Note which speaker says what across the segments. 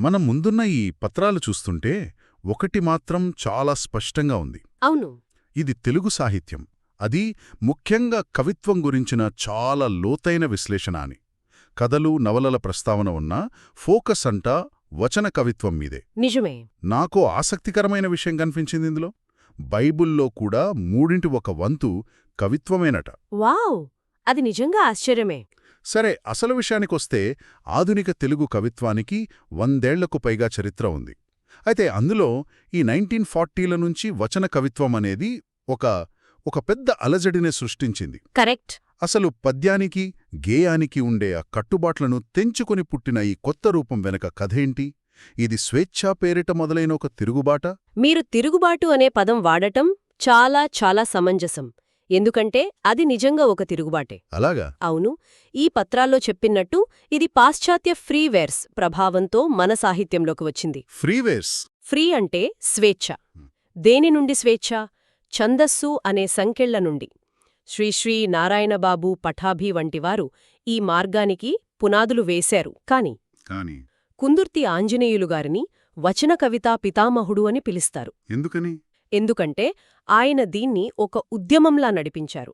Speaker 1: మనం ముందున్న ఈ పత్రాలు చూస్తుంటే ఒకటి మాత్రం చాలా స్పష్టంగా ఉంది.
Speaker 2: అవును.
Speaker 1: ఇది తెలుగు సాహిత్యం. అది ముఖ్యంగా కవిత్వం గురించిన చాలా లోతైన విశ్లేషణ అని. కథలు నవలల ప్రస్తావన ఉన్న ఫోకస్ అంటా వచన కవిత్వం మీదే.
Speaker 2: నిజమే.
Speaker 1: నాకో ఆసక్తికరమైన విషయం కనిపించింది ఇందులో. బైబుల్లో కూడా మూడింటి ఒక వంతు కవిత్వమేనట.
Speaker 2: వావ్! అది నిజంగా ఆశ్చర్యమే.
Speaker 1: సరే అసలు విషయానికొస్తే ఆధునిక తెలుగు కవిత్వానికి వందేళ్ళకు పైగా చరిత్ర ఉంది. అయితే అందులో ఈ నైన్టీన్ ఫార్టీల నుంచి వచన కవిత్వం అనేది ఒక ఒక పెద్ద అలజడినే సృష్టించింది.
Speaker 2: కరెక్ట్.
Speaker 1: అసలు పద్యానికి గేయానికి ఉండే ఆ కట్టుబాట్లను తెంచుకొని పుట్టిన ఈ కొత్త రూపం వెనక కథేంటి ఇది స్వేచ్ఛా పేరిట మొదలైన ఒక తిరుగుబాట?
Speaker 2: మీరు తిరుగుబాటు అనే పదం వాడటం చాలా చాలా సమంజసం. ఎందుకంటే అది నిజంగా ఒక తిరుగుబాటే.
Speaker 1: అలాగా?
Speaker 2: అవును. ఈ పత్రాల్లో చెప్పినట్టు ఇది పాశ్చాత్య ఫ్రీవేర్స్ ప్రభావంతో మన సాహిత్యంలోకి వచ్చింది.
Speaker 1: ఫ్రీవేర్స్
Speaker 2: ఫ్రీ అంటే స్వేచ్ఛ. దేని నుండి స్వేచ్ఛ? ఛందస్సు అనే సంకెళ్ళ నుండి. శ్రీశ్రీ నారాయణబాబు పఠాభి వంటివారు ఈ మార్గానికి పునాదులు వేశారు. కాని కుందుర్తి ఆంజనేయులు గారిని వచన కవితా పితామహుడు అని పిలుస్తారు.
Speaker 1: ఎందుకని?
Speaker 2: ఎందుకంటే ఆయన దీన్ని ఒక ఉద్యమంలా నడిపించారు.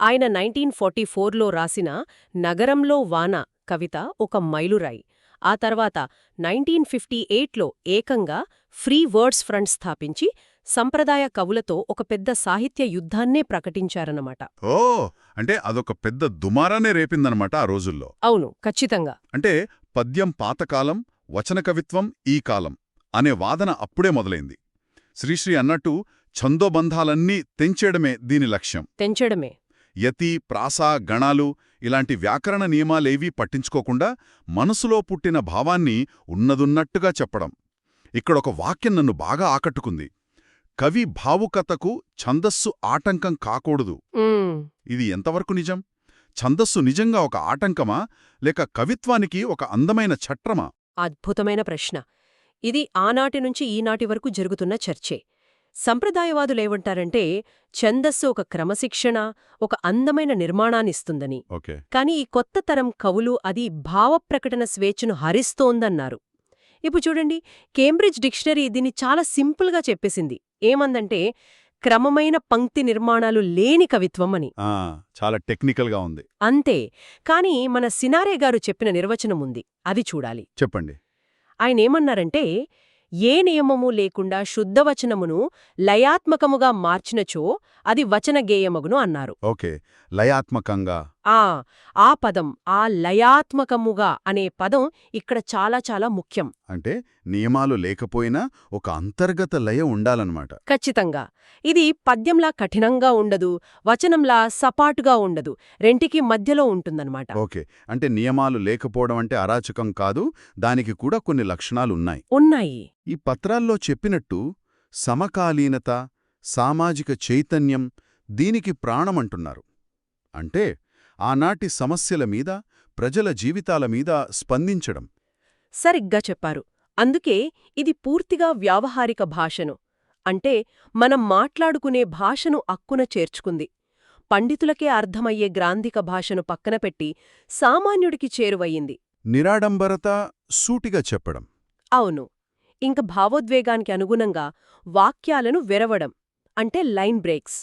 Speaker 2: ఆయన నైన్టీన్ ఫార్టీ ఫోర్లో రాసిన నగరంలో వాన కవిత ఒక మైలురాయి. ఆ తర్వాత నైన్టీన్ ఫిఫ్టీ ఎయిట్లో ఏకంగా ఫ్రీ వర్డ్స్ ఫ్రంట్ స్థాపించి సంప్రదాయ కవులతో ఒక పెద్ద సాహిత్య యుద్ధాన్నే ప్రకటించారన్నమాట.
Speaker 1: ఓ! అంటే అదొక పెద్ద దుమారానే రేపిందనమాట ఆ రోజుల్లో.
Speaker 2: అవును ఖచ్చితంగా.
Speaker 1: అంటే పద్యం పాతకాలం వచన కవిత్వం ఈ కాలం అనే వాదన అప్పుడే మొదలైంది. శ్రీశ్రీ అన్నట్టు ఛందోబంధాలన్నీ తెంచేయడమే దీని లక్ష్యం.
Speaker 2: తెంచడమే
Speaker 1: యతి ప్రాస గణాలు ఇలాంటి వ్యాకరణ నియమాలేవీ పట్టించుకోకుండా మనసులో పుట్టిన భావాన్ని ఉన్నదున్నట్టుగా చెప్పడం. ఇక్కడొక వాక్యం నన్ను బాగా ఆకట్టుకుంది. కవి భావుకతకు ఛందస్సు ఆటంకం కాకూడదు. ఇది ఎంతవరకు నిజం? ఛందస్సు నిజంగా ఒక ఆటంకమా? లేక కవిత్వానికి ఒక అందమైన ఛట్రమా?
Speaker 2: అద్భుతమైన ప్రశ్న. ఇది ఆనాటి నుంచి ఈనాటి వరకు జరుగుతున్న చర్చే. సంప్రదాయవాదులేమంటారంటే ఛందస్సు ఒక క్రమశిక్షణ ఒక అందమైన నిర్మాణాన్నిస్తుందని. కాని ఈ కొత్త తరం కవులు అది భావప్రకటన స్వేచ్ఛను హరిస్తోందన్నారు. ఇప్పుడు చూడండి కేంబ్రిడ్జ్ డిక్షనరీ దీన్ని చాలా సింపుల్గా చెప్పేసింది. ఏమందంటే క్రమమైన పంక్తి నిర్మాణాలు లేని కవిత్వం అని.
Speaker 1: చాలా టెక్నికల్గా ఉంది.
Speaker 2: అంతే. కాని మన సినారే గారు చెప్పిన నిర్వచనం ఉంది అది చూడాలి.
Speaker 1: చెప్పండి.
Speaker 2: ఆయనేమన్నారంటే ఏ నియమము లేకుండా శుద్ధవచనమును లయాత్మకముగా మార్చినచో అది వచనగేయమగును అన్నారు.
Speaker 1: ఓకే. లయాత్మకంగా
Speaker 2: ఆ ఆ పదం ఆ లయాత్మకముగా అనే పదం ఇక్కడ చాలా చాలా ముఖ్యం.
Speaker 1: అంటే నియమాలు లేకపోయినా ఒక అంతర్గత లయ ఉండాలన్నమాట.
Speaker 2: ఖచ్చితంగా. ఇది పద్యంలా కఠినంగా ఉండదు వచనంలా సపాటుగా ఉండదు రెంటికి మధ్యలో ఉంటుందన్నమాట.
Speaker 1: ఓకే. అంటే నియమాలు లేకపోవడం అంటే అరాచకం కాదు దానికి కూడా కొన్ని లక్షణాలున్నాయి
Speaker 2: ఉన్నాయి.
Speaker 1: ఈ పత్రాల్లో చెప్పినట్టు సమకాలీనత సామాజిక చైతన్యం దీనికి ప్రాణమంటున్నారు. అంటే ఆనాటి సమస్యల మీద ప్రజల జీవితాల మీద స్పందించడం.
Speaker 2: సరిగ్గా చెప్పారు. అందుకే ఇది పూర్తిగా వ్యావహారిక భాషను. అంటే మనం మాట్లాడుకునే భాషను అక్కున చేర్చుకుంది. పండితులకే అర్థమయ్యే గ్రాంధిక భాషను పక్కనపెట్టి సామాన్యుడికి చేరువయ్యింది.
Speaker 1: నిరాడంబరత సూటిగా చెప్పడం.
Speaker 2: అవును. ఇంక భావోద్వేగానికి అనుగుణంగా వాక్యాలను వెరవడం. అంటే లైన్ బ్రేక్స్.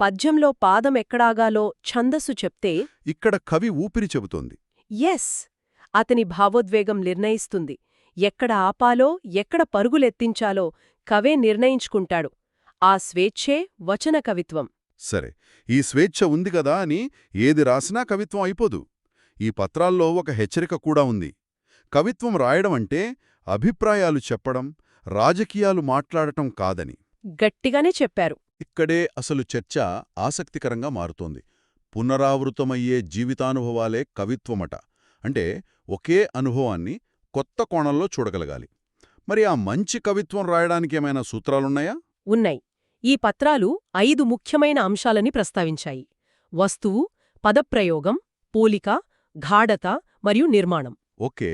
Speaker 2: పద్యంలో పాదం ఎక్కడాగాలో ఛందస్సు చెప్తే
Speaker 1: ఇక్కడ కవి ఊపిరి చెబుతోంది.
Speaker 2: ఎస్ అతని భావోద్వేగం నిర్ణయిస్తుంది. ఎక్కడ ఆపాలో ఎక్కడ పరుగులెత్తించాలో కవే నిర్ణయించుకుంటాడు. ఆ స్వేచ్ఛే వచన కవిత్వం.
Speaker 1: సరే ఈ స్వేచ్ఛ ఉంది కదా అని ఏది రాసినా కవిత్వం అయిపోదు. ఈ పత్రాల్లో ఒక హెచ్చరిక కూడా ఉంది. కవిత్వం రాయడం అంటే అభిప్రాయాలు చెప్పడం రాజకీయాలు మాట్లాడటం కాదని.
Speaker 2: గట్టిగానే చెప్పారు.
Speaker 1: ఇక్కడే అసలు చర్చ ఆసక్తికరంగా మారుతోంది. పునరావృతమయ్యే జీవితానుభవాలే కవిత్వమట. అంటే ఒకే అనుభవాన్ని కొత్త కోణంలో చూడగలగాలి. మరి ఆ మంచి కవిత్వం రాయడానికి ఏమైనా సూత్రాలున్నాయా?
Speaker 2: ఉన్నాయి. ఈ పత్రాలు ఐదు ముఖ్యమైన అంశాలని ప్రస్తావించాయి. వస్తువు పదప్రయోగం పోలిక గాఢత మరియు నిర్మాణం.
Speaker 1: ఓకే.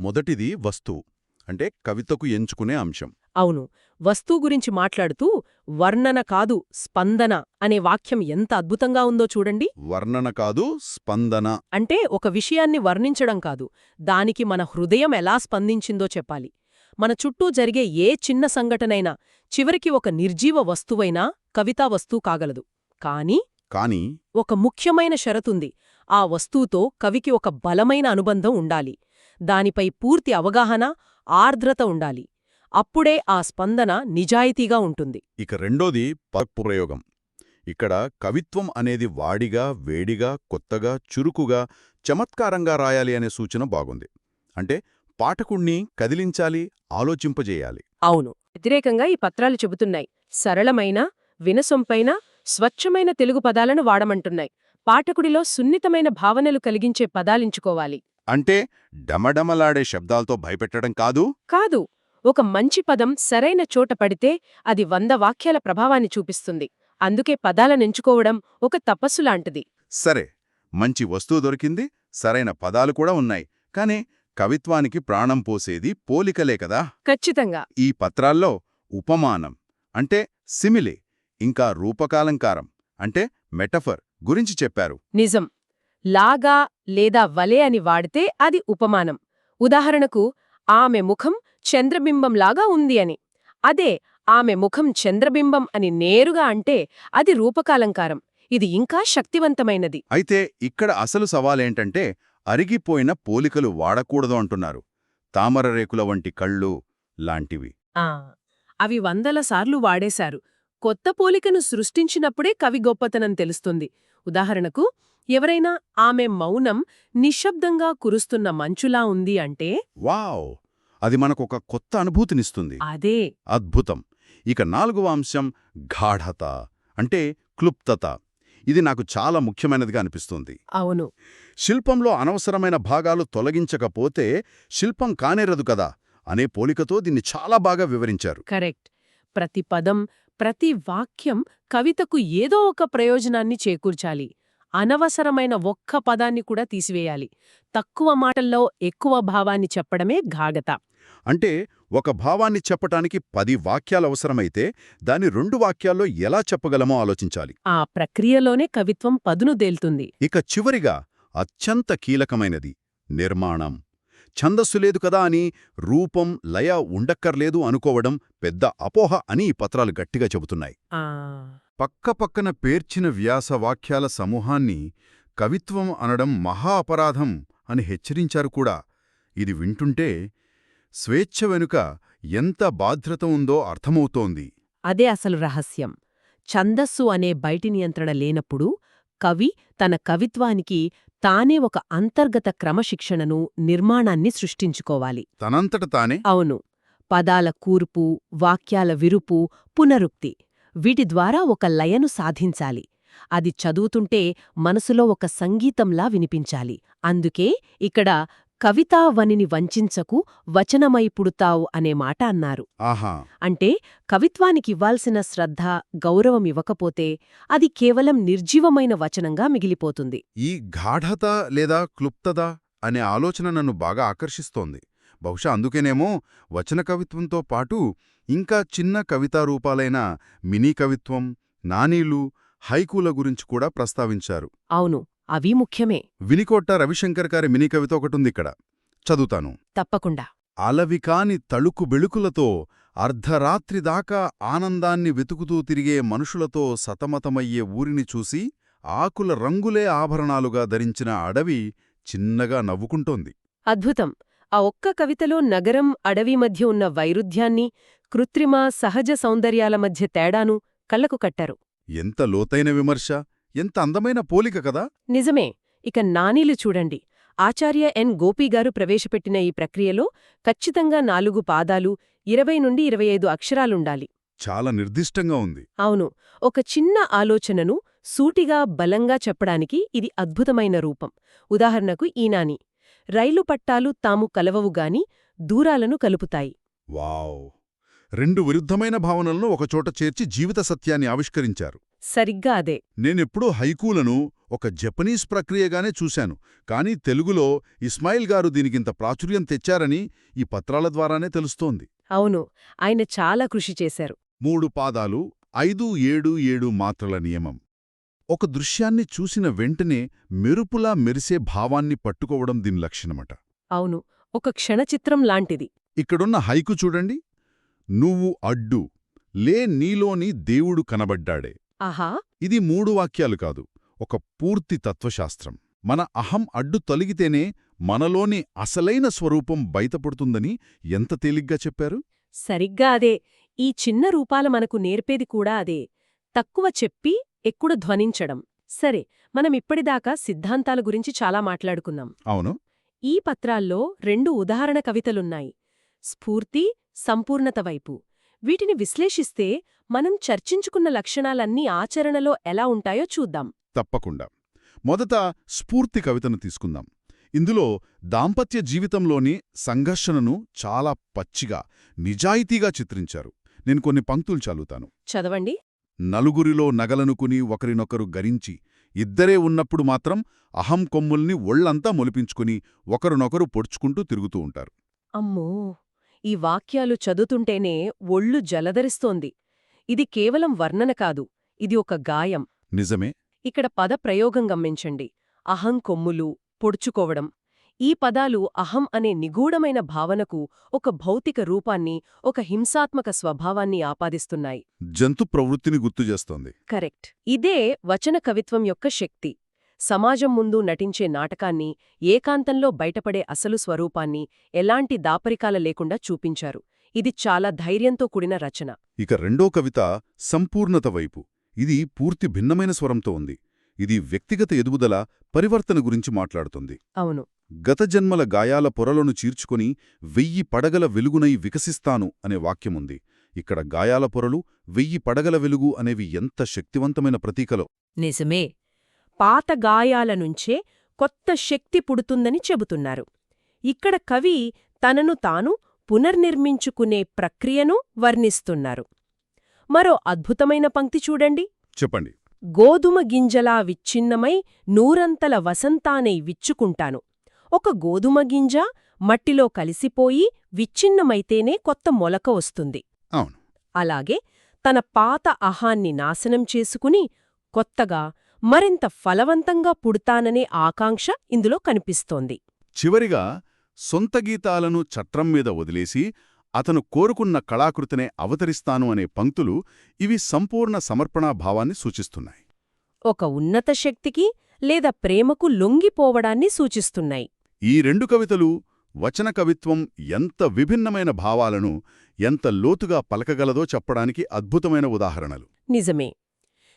Speaker 1: మొదటిది వస్తువు. అంటే కవితకు ఎంచుకునే అంశం.
Speaker 2: అవును. వస్తువు గురించి మాట్లాడుతూ వర్ణన కాదు స్పందన అనే వాక్యం ఎంత అద్భుతంగా ఉందో చూడండి.
Speaker 1: వర్ణన కాదు స్పందన.
Speaker 2: అంటే ఒక విషయాన్ని వర్ణించడం కాదు. దానికి మన హృదయం ఎలా స్పందించిందో చెప్పాలి. మన చుట్టూ జరిగే ఏ చిన్న సంఘటనైనా చివరికి ఒక నిర్జీవ వస్తువైనా కవితా వస్తువు కాగలదు. కాని
Speaker 1: కాని
Speaker 2: ఒక ముఖ్యమైన షరతుంది. ఆ వస్తువుతో కవికి ఒక బలమైన అనుబంధం ఉండాలి. దానిపై పూర్తి అవగాహన ఆర్ద్రత ఉండాలి. అప్పుడే ఆ స్పందన నిజాయితీగా ఉంటుంది.
Speaker 1: ఇక రెండోది ప్రయోగం ఇక్కడ కవిత్వం అనేది వాడిగా వేడిగా కొత్తగా చురుకుగా చమత్కారంగా రాయాలి అనే సూచన బాగుంది. అంటే పాఠకుణ్ణి కదిలించాలి ఆలోచింపజేయాలి.
Speaker 2: అవును. వ్యతిరేకంగా ఈ పత్రాలు చెబుతున్నాయి. సరళమైన వినసొంపైన స్వచ్ఛమైన తెలుగు పదాలను వాడమంటున్నాయి. పాఠకుడిలో సున్నితమైన భావనలు కలిగించే పదాలించుకోవాలి.
Speaker 1: అంటే డమడమలాడే శబ్దాలతో భయపెట్టడం కాదు?
Speaker 2: కాదు. ఒక మంచి పదం సరైన చోట పడితే అది వంద వాక్యాల ప్రభావాన్ని చూపిస్తుంది. అందుకే పదాలనెంచుకోవడం ఒక తపస్సు లాంటిది.
Speaker 1: సరే మంచి వస్తువు దొరికింది సరైన పదాలు కూడా ఉన్నాయి. కానీ కవిత్వానికి ప్రాణం పోసేది పోలికలే కదా.
Speaker 2: ఖచ్చితంగా.
Speaker 1: ఈ పత్రాల్లో ఉపమానం అంటే సిమిలే ఇంకా రూపకాలంకారం అంటే మెటఫర్ గురించి చెప్పారు.
Speaker 2: నిజం. లాగా లేదా వలే అని వాడితే అది ఉపమానం. ఉదాహరణకు ఆమె ముఖం చంద్రబింబంలాగా ఉంది అని. అదే ఆమె ముఖం చంద్రబింబం అని నేరుగా అంటే అది రూపకాలంకారం. ఇది ఇంకా శక్తివంతమైనది.
Speaker 1: అయితే ఇక్కడ అసలు సవాలేంటంటే అరిగిపోయిన పోలికలు వాడకూడదు అంటున్నారు. తామరరేకుల వంటి కళ్ళు లాంటివి.
Speaker 2: ఆ అవి వందల సార్లు వాడేశారు. కొత్త పోలికను సృష్టించినప్పుడే కవి గొప్పతనం తెలుస్తుంది. ఉదాహరణకు ఎవరైనా ఆమె మౌనం నిశ్శబ్దంగా కురుస్తున్న మంచులా ఉంది అంటే?
Speaker 1: వావ్! అది మనకొక కొత్త అనుభూతినిస్తుంది.
Speaker 2: అదే.
Speaker 1: అద్భుతం. ఇక నాలుగవ అంశం గాఢత అంటే క్లుప్తత. ఇది నాకు చాలా ముఖ్యమైనదిగా అనిపిస్తుంది.
Speaker 2: అవును.
Speaker 1: శిల్పంలో అనవసరమైన భాగాలు తొలగించకపోతే శిల్పం కానేరదు కదా అనే పోలికతో దీన్ని చాలా బాగా వివరించారు.
Speaker 2: కరెక్ట్. ప్రతి పదం ప్రతి వాక్యం కవితకు ఏదో ఒక ప్రయోజనాన్ని చేకూర్చాలి. అనవసరమైన ఒక్క పదాన్ని కూడా తీసివేయాలి. తక్కువ మాటల్లో ఎక్కువ భావాన్ని చెప్పడమే గాఢత.
Speaker 1: అంటే ఒక భావాన్ని చెప్పటానికి పది వాక్యాలు అవసరమైతే దాని రెండు వాక్యాల్లో ఎలా చెప్పగలమో ఆలోచించాలి.
Speaker 2: ఆ ప్రక్రియలోనే కవిత్వం పదును దేల్తుంది
Speaker 1: ఇక చివరిగా అత్యంత కీలకమైనది నిర్మాణం. ఛందస్సు లేదు కదా అని రూపం లయ ఉండక్కర్లేదు అనుకోవడం పెద్ద అపోహ అని ఈ పత్రాలు గట్టిగా చెబుతున్నాయి. పక్కపక్కన పేర్చిన వ్యాస వాక్యాల సమూహాన్ని కవిత్వం అనడం మహా అపరాధం అని హెచ్చరించారు కూడా. ఇది వింటుంటే స్వేచ్ఛ వెనుక ఎంత బాధ్రత ఉందో అర్థమవుతోంది.
Speaker 2: అదే అసలు రహస్యం. ఛందస్సు అనే బయటి నియంత్రణ లేనప్పుడు కవి తన కవిత్వానికి తానే ఒక అంతర్గత క్రమశిక్షణను నిర్మాణాన్ని సృష్టించుకోవాలి.
Speaker 1: తనంతట తానే?
Speaker 2: అవును. పదాల కూర్పు వాక్యాల విరుపు పునరుక్తి వీటి ద్వారా ఒక లయను సాధించాలి. అది చదువుతుంటే మనసులో ఒక సంగీతంలా వినిపించాలి. అందుకే ఇక్కడ కవితావనిని వంచించకు వచనమై పుడుతావు అనే మాట అన్నారు.
Speaker 1: ఆహా.
Speaker 2: అంటే కవిత్వానికివ్వాల్సిన శ్రద్ధ గౌరవం ఇవ్వకపోతే అది కేవలం నిర్జీవమైన వచనంగా మిగిలిపోతుంది.
Speaker 1: ఈ గాఢత లేదా క్లుప్తత అనే ఆలోచన నన్ను బాగా ఆకర్షిస్తోంది. బహుశా అందుకేనేమో వచన కవిత్వంతో పాటు ఇంకా చిన్న కవితా రూపాలైన మినీ కవిత్వం నానీలు హైకూల గురించి కూడా ప్రస్తావించారు.
Speaker 2: అవును. అవి ముఖ్యమే.
Speaker 1: వినికోట్ట రవిశంకర్ గారి మినీ కవిత ఒకటుంది ఇక్కడ చదువుతాను.
Speaker 2: తప్పకుండా.
Speaker 1: అలవికాని తళుకు బెళుకులతో అర్ధరాత్రి దాకా ఆనందాన్ని వెతుకుతూ తిరిగే మనుషులతో సతమతమయ్యే ఊరిని చూసి ఆకుల రంగులే ఆభరణాలుగా ధరించిన అడవి చిన్నగా నవ్వుకుంటోంది.
Speaker 2: అద్భుతం! ఆ ఒక్క కవితలో నగరం అడవి మధ్య ఉన్న వైరుధ్యాన్ని కృత్రిమ సహజ సౌందర్యాల మధ్య తేడాను కళ్ళకు కట్టారు.
Speaker 1: ఎంత లోతైన విమర్శ! ఎంత అందమైన పోలిక కదా?
Speaker 2: నిజమే. ఇక నానీలు చూడండి. ఆచార్య ఎన్. గోపీగారు ప్రవేశపెట్టిన ఈ ప్రక్రియలో ఖచ్చితంగా నాలుగు పాదాలు ఇరవై నుండి ఇరవై ఐదు అక్షరాలుండాలి.
Speaker 1: చాలా నిర్దిష్టంగా ఉంది.
Speaker 2: అవును. ఒక చిన్న ఆలోచనను సూటిగా బలంగా చెప్పడానికి ఇది అద్భుతమైన రూపం. ఉదాహరణకు ఈనాని రైలు పట్టాలు తాము కలవవుగాని దూరాలను కలుపుతాయి.
Speaker 1: వావ్! రెండు విరుద్ధమైన భావనలను ఒకచోట చేర్చి జీవిత సత్యాన్ని ఆవిష్కరించారు.
Speaker 2: సరిగ్గా అదే.
Speaker 1: నేనెప్పుడూ హైకూలను ఒక జపనీస్ ప్రక్రియగానే చూశాను కానీ తెలుగులో ఇస్మాయిల్ గారు దీనికింత ప్రాచుర్యం తెచ్చారని ఈ పత్రాల ద్వారానే తెలుస్తోంది.
Speaker 2: అవును ఆయన చాలా కృషి చేశారు.
Speaker 1: మూడు పాదాలు ఐదు ఏడు ఏడు మాత్రల నియమం. ఒక దృశ్యాన్ని చూసిన వెంటనే మెరుపులా మెరిసే భావాన్ని పట్టుకోవడం దీని లక్షణమట.
Speaker 2: అవును ఒక క్షణచిత్రం లాంటిది.
Speaker 1: ఇక్కడున్న హైకు చూడండి. నువ్వు అడ్డు లే నీలోని దేవుడు కనబడ్డాడే.
Speaker 2: ఆహా.
Speaker 1: ఇది మూడు వాక్యాలు కాదు ఒక పూర్తి తత్వశాస్త్రం. మన అహం అడ్డు తొలగితేనే మనలోని అసలైన స్వరూపం బయటపడుతుందని ఎంత తేలిగ్గా చెప్పారు?
Speaker 2: సరిగ్గా అదే. ఈ చిన్న రూపాల మనకు నేర్పేది కూడా అదే. తక్కువ చెప్పి ఎక్కువ ధ్వనించడం. సరే మనమిప్పటిదాకా సిద్ధాంతాల గురించి చాలా మాట్లాడుకున్నాం.
Speaker 1: అవును.
Speaker 2: ఈ పత్రాల్లో రెండు ఉదాహరణ కవితలున్నాయి. స్ఫూర్తి సంపూర్ణత వైపు. వీటిని విశ్లేషిస్తే మనం చర్చించుకున్న లక్షణాలన్నీ ఆచరణలో ఎలా ఉంటాయో చూద్దాం.
Speaker 1: తప్పకుండా. మొదట స్ఫూర్తి కవితను తీసుకుందాం. ఇందులో దాంపత్య జీవితంలోని సంఘర్షణను చాలా పచ్చిగా నిజాయితీగా చిత్రించారు. నేను కొన్ని పంక్తులు చదువుతాను.
Speaker 2: చదవండి.
Speaker 1: నలుగురిలో నగలనుకుని ఒకరినొకరు గరించి ఇద్దరే ఉన్నప్పుడు మాత్రం అహం కొమ్ముల్ని ఒళ్ళంతా మొలిపించుకుని ఒకరినొకరు పొడుచుకుంటూ తిరుగుతూ ఉంటారు.
Speaker 2: అమ్మో! ఈ వాక్యాలు చదువుతుంటేనే ఒళ్ళు జలధరిస్తోంది. ఇది కేవలం వర్ణన కాదు ఇది ఒక గాయం.
Speaker 1: నిజమే.
Speaker 2: ఇక్కడ పద ప్రయోగం గమనించండి. అహం కొమ్ములు పొడుచుకోవడం. ఈ పదాలు అహం అనే నిగూఢమైన భావనకు ఒక భౌతిక రూపాన్ని ఒక హింసాత్మక స్వభావాన్ని ఆపాదిస్తున్నాయి.
Speaker 1: జంతు ప్రవృత్తిని గుర్తుచేస్తోంది
Speaker 2: కరెక్ట్. ఇదే వచన కవిత్వం యొక్క శక్తి. సమాజం ముందు నటించే నాటకాన్ని ఏకాంతంలో బయటపడే అసలు స్వరూపాన్ని ఎలాంటి దాపరికాల లేకుండా చూపించారు. ఇది చాలా ధైర్యంతో కూడిన రచన.
Speaker 1: ఇక రెండో కవిత సంపూర్ణత వైపు. ఇది పూర్తి భిన్నమైన స్వరంతో ఉంది. ఇది వ్యక్తిగత ఎదుగుదల పరివర్తన గురించి మాట్లాడుతుంది.
Speaker 2: అవును.
Speaker 1: గత జన్మల గాయాల పొరలను చీర్చుకొని వెయ్యి పడగల వెలుగునై వికసిస్తాను అనే వాక్యముంది. ఇక్కడ గాయాల పొరలు వెయ్యి పడగల వెలుగు అనేవి ఎంత శక్తివంతమైన ప్రతీకలో!
Speaker 2: నిజమే! పాత గాయాల నుంచే కొత్త శక్తి పుడుతుందని చెబుతున్నారు. ఇక్కడ కవి తనను తాను పునర్నిర్మించుకునే ప్రక్రియను వర్ణిస్తున్నారు. మరో అద్భుతమైన పంక్తి చూడండి.
Speaker 1: చెప్పండి.
Speaker 2: గోధుమ గింజలా విచ్ఛిన్నమై నూరంతల వసంతానై విచ్చుకుంటాను. ఒక గోధుమ గింజ మట్టిలో కలిసిపోయి విచ్ఛిన్నమైతేనే కొత్త మొలక వస్తుంది. అలాగే తన పాత అహాన్ని నాశనం చేసుకుని కొత్తగా మరింత ఫలవంతంగా పుడతాననే ఆకాంక్ష ఇందులో కనిపిస్తోంది.
Speaker 1: చివరిగా సొంత గీతాలను చట్రం మీద వదిలేసి అతను కోరుకున్న కళాకృతినే అవతరిస్తాను అనే పంక్తులు ఇవి సంపూర్ణ సమర్పణా భావాన్ని సూచిస్తున్నాయి.
Speaker 2: ఒక ఉన్నత శక్తికి లేదా ప్రేమకు లొంగిపోవడాన్ని సూచిస్తున్నాయి.
Speaker 1: ఈ రెండు కవితలు వచన కవిత్వం ఎంత విభిన్నమైన భావాలను ఎంత లోతుగా పలకగలదో చెప్పడానికి అద్భుతమైన ఉదాహరణలు.
Speaker 2: నిజమే.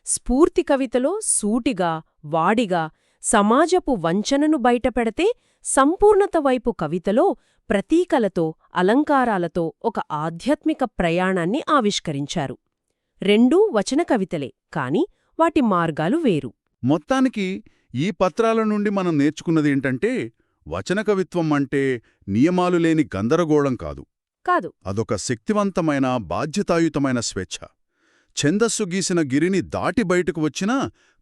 Speaker 2: స్ఫూర్తి కవితలో సూటిగా వాడిగా సమాజపు వంచనను బయటపెడితే సంపూర్ణత వైపు కవితలో ప్రతీకలతో అలంకారాలతో ఒక ఆధ్యాత్మిక ప్రయాణాన్ని ఆవిష్కరించారు. రెండూ వచన కవితలే కాని వాటి మార్గాలు వేరు.
Speaker 1: మొత్తానికి ఈ పత్రాల నుండి మనం నేర్చుకున్నదేంటంటే వచన కవిత్వం అంటే నియమాలు లేని గందరగోళం కాదు.
Speaker 2: కాదు.
Speaker 1: అదొక శక్తివంతమైన బాధ్యతాయుతమైన స్వేచ్ఛ. ఛందస్సు గీసిన గిరిని దాటి బయటకు వచ్చినా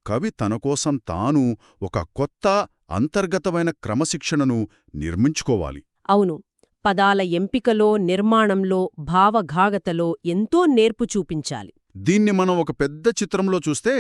Speaker 1: కవి తనకోసం తాను ఒక కొత్త అంతర్గతమైన క్రమశిక్షణను నిర్మించుకోవాలి.
Speaker 2: అవును. పదాల ఎంపికలో నిర్మాణంలో భావఘాగతలో ఎంతో నేర్పు చూపించాలి.
Speaker 1: దీన్ని మనం ఒక పెద్ద చిత్రంలో చూస్తే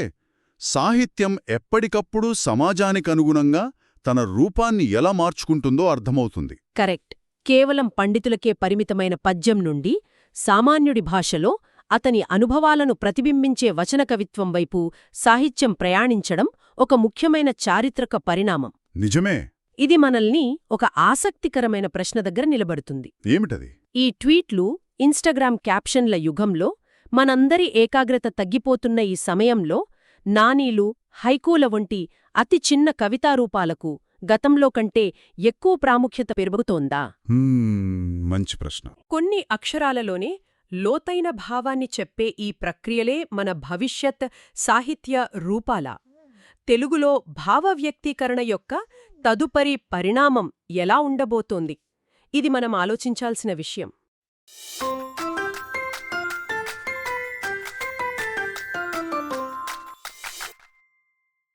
Speaker 1: సాహిత్యం ఎప్పటికప్పుడు సమాజానికి అనుగుణంగా తన రూపాన్ని ఎలా మార్చుకుంటుందో అర్థమవుతుంది.
Speaker 2: కరెక్ట్. కేవలం పండితులకే పరిమితమైన పద్యం నుండి సామాన్యుడి భాషలో అతని అనుభవాలను ప్రతిబింబించే వచన కవిత్వం వైపు సాహిత్యం ప్రయాణించడం ఒక ముఖ్యమైన చారిత్రక పరిణామం.
Speaker 1: నిజమే.
Speaker 2: ఇది మనల్ని ఒక ఆసక్తికరమైన ప్రశ్న దగ్గర నిలబడుతుంది.
Speaker 1: ఏమిటది?
Speaker 2: ఈ ట్వీట్లు ఇన్స్టాగ్రామ్ క్యాప్షన్ల యుగంలో మనందరి ఏకాగ్రత తగ్గిపోతున్న ఈ సమయంలో నానీలు హైకూల వంటి అతి చిన్న కవితారూపాలకు గతంలో కంటే ఎక్కువ ప్రాముఖ్యత పెరుగుతోందా?
Speaker 1: మంచి ప్రశ్న.
Speaker 2: కొన్ని అక్షరాలలోనే లోతైన భావాన్ని చెప్పే ఈ ప్రక్రియలే మన భవిష్యత్ సాహిత్య రూపాల. తెలుగులో భావవ్యక్తీకరణ యొక్క తదుపరి పరిణామం ఎలా ఉండబోతోంది? ఇది మనం ఆలోచించాల్సిన విషయం.